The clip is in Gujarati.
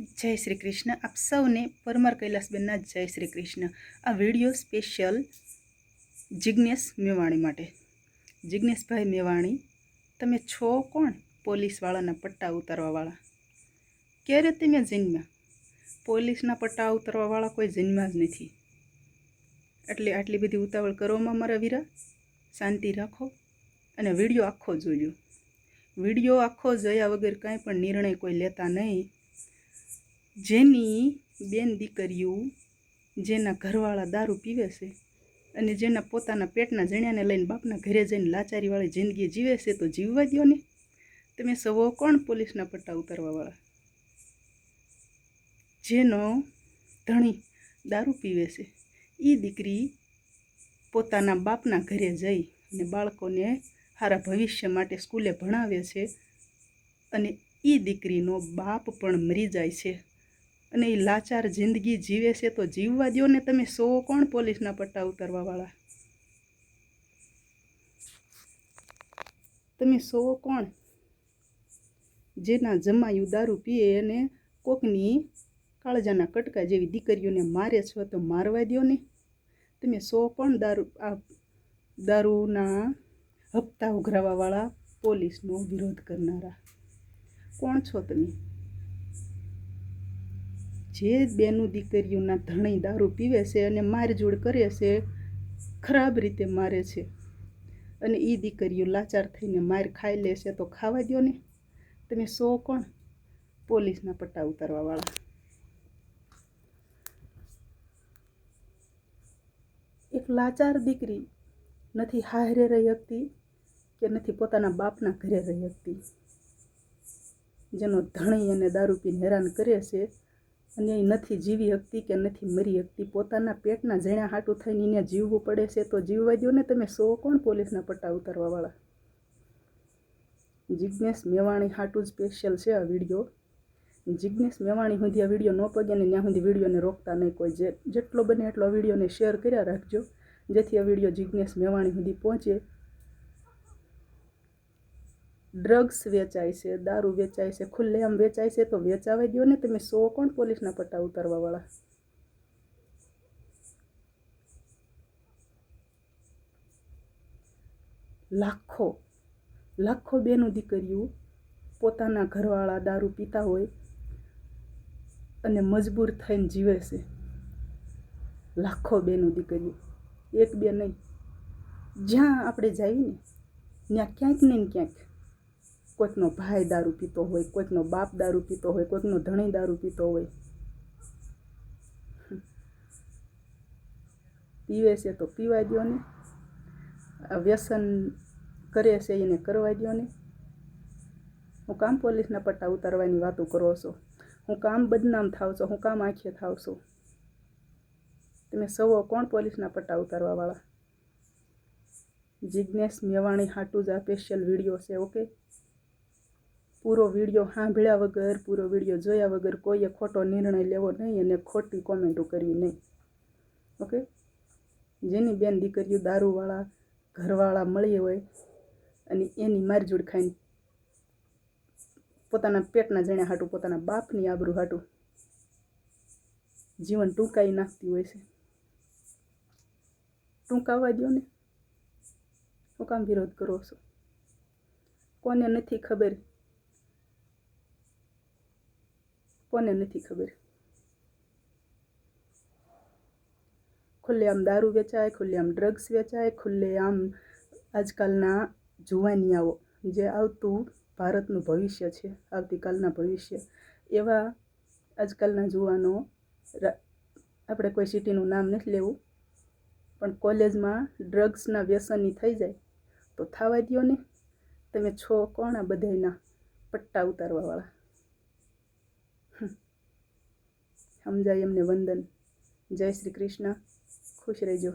જય શ્રી કૃષ્ણ. આપ સૌને પરમાર કૈલાસબેનના જય શ્રી કૃષ્ણ. આ વીડિયો સ્પેશિયલ જિજ્ઞેશ મેવાણી માટે. જિજ્ઞેશભાઈ મેવાણી, તમે છો કોણ પોલીસવાળાના પટ્ટા ઉતારવાવાળા? ક્યારે તમે જન્મ્યા? પોલીસના પટ્ટા ઉતારવાવાળા કોઈ જન્મ્યા જ નથી. એટલે આટલી બધી ઉતાવળ કરવામાં મારા વીરા? શાંતિ રાખો અને વીડિયો આખો જોજો. વીડિયો આખો જોયા વગર કાંઈ પણ નિર્ણય કોઈ લેતા નહીં. જેની બેન દીકરીઓ જેના ઘરવાળા દારૂ પીવે છે અને જેના પોતાના પેટના જણ્યાને લઈને બાપના ઘરે જઈને લાચારીવાળી જિંદગી જીવે છે તો જીવવા દો ને. તમે સવો કોણ પોલીસના પટ્ટા ઉતારવાવાળા? જેનો ધણી દારૂ પીવે છે. એ દીકરી પોતાના બાપના ઘરે જઈ અને બાળકોને સારા ભવિષ્ય માટે સ્કૂલે ભણાવે છે અને એ દીકરીનો બાપ પણ મરી જાય છે. અને એ લાચાર જિંદગી જીવે છે તો જીવવા દો ને તમે સો કોણ પોલીસના પટ્ટા ઉતારવાવાળા? તમે સો કોણ? જેના જમાયું દારૂ પીએ અને કોકની કાળજાના કટકા જેવી દીકરીઓને મારે છો તો મારવા દો ને તમે સો કોણ દારૂ, આ દારૂના હપ્તા ઉઘરાવાવાળા પોલીસનો વિરોધ કરનારા? કોણ છો તમે? જે બેનું દીકરીઓના ધણી દારૂ પીવે છે અને મારઝૂડ કરે છે, ખરાબ રીતે મારે છે. અને એ દીકરીઓ લાચાર થઈને માર ખાઈ લે છે તો ખાવા દો ને. તમે સો કોણ? પોલીસના પટ્ટા ઉતારવાવાળા એક લાચાર દીકરી નથી હારે રહી શકતી કે નથી પોતાના બાપના ઘરે રહી શકતી જેનો ધણી અને દારૂ પીને હેરાન કરે છે અને નથી જીવી શકતી કે નથી મરી શકતી. પોતાના પેટના જણ્યા હાટું થઈને એને જીવવું પડે છે તો જીવવા દો ને તમે સો કોણ પોલીસના પટ્ટા ઉતારવાવાળા? જિજ્ઞેશ મેવાણી હાટું સ્પેશિયલ છે આ વીડિયો. જિજ્ઞેશ મેવાણી સુધી આ વીડિયો ન પગે ને ત્યાં સુધી વિડીયોને રોકતા નહીં કોઈ. જેટલો બને એટલો વિડીયોને શેર કર્યા રાખજો. જેથી આ વીડિયો જિજ્ઞેશ મેવાણી સુધી પહોંચે. ડ્રગ્સ વેચાય છે, દારૂ વેચાય છે ખુલ્લેઆમ વેચાય છે, તો વેચાવા દો ને તમે સો કોણ પોલીસના પટ્ટા ઉતારવાવાળા? લાખો લાખો બેનું દીકરીઓ પોતાના ઘરવાળા દારૂ પીતા હોય અને મજબૂર થઈને જીવે છે. લાખો બેનું દીકરીઓ. એક બે નહીં. જ્યાં આપણે જઈએ ને, ત્યાં ક્યાંક ને ક્યાંક કોઈકનો ભાઈ દારૂ પીતો હોય, કોઈકનો બાપ દારૂ પીતો હોય, કોઈકનો ધણી દારૂ પીતો હોય. પીવે છે તો પીવા દો ને. વ્યસન કરે છે એને કરવા દો ને. હું કામ પોલીસના પટ્ટા ઉતારવાની વાતો કરો છો. હું કામ બદનામ થાવ છો, હું કામ આંખે થાવ છો. તમે સૌ કોણ પોલીસના પટ્ટા ઉતારવાવાળા જિજ્ઞેશ મેવાણી હાટું આ સ્પેશિયલ વીડિયો છે ઓકે પૂરો વીડિયો સાંભળ્યા વગર, પૂરો વીડિયો જોયા વગર કોઈએ ખોટો નિર્ણય લેવો નહીં અને ખોટી કોમેન્ટો કરવી નહીં. ઓકે? જેની બેન દીકરીઓ દારૂવાળા, ઘરવાળા મળી હોય અને એની મારઝૂડ ખાઈને પોતાના પેટના જણ્યા હાટું, પોતાના બાપની આબરૂ હાટું જીવન ટૂંકાઈ નાખતી હોય છે. ટૂંકાવા દો ને. હું કામ વિરોધ કરો છો? કોને નથી ખબર કોને નથી ખબર ખુલ્લેઆમ દારૂ વેચાય ખુલ્લેઆમ ડ્રગ્સ વેચાય ખુલ્લેઆમ આજકાલના જુવાનિયાઓ જે આવતું ભારતનું ભવિષ્ય છે આવતીકાલના ભવિષ્ય એવા આજકાલના જુવાનો આપણે કોઈ સિટીનું નામ નથી લેવું, પણ કોલેજમાં ડ્રગ્સના વ્યસની થઈ જાય, તો થવા દો ને. તમે છો કોણ આ બધાયના પટ્ટા ઉતારવાવાળા? સમજાય એમને વંદન. જય શ્રી કૃષ્ણ. ખુશ રહેજો.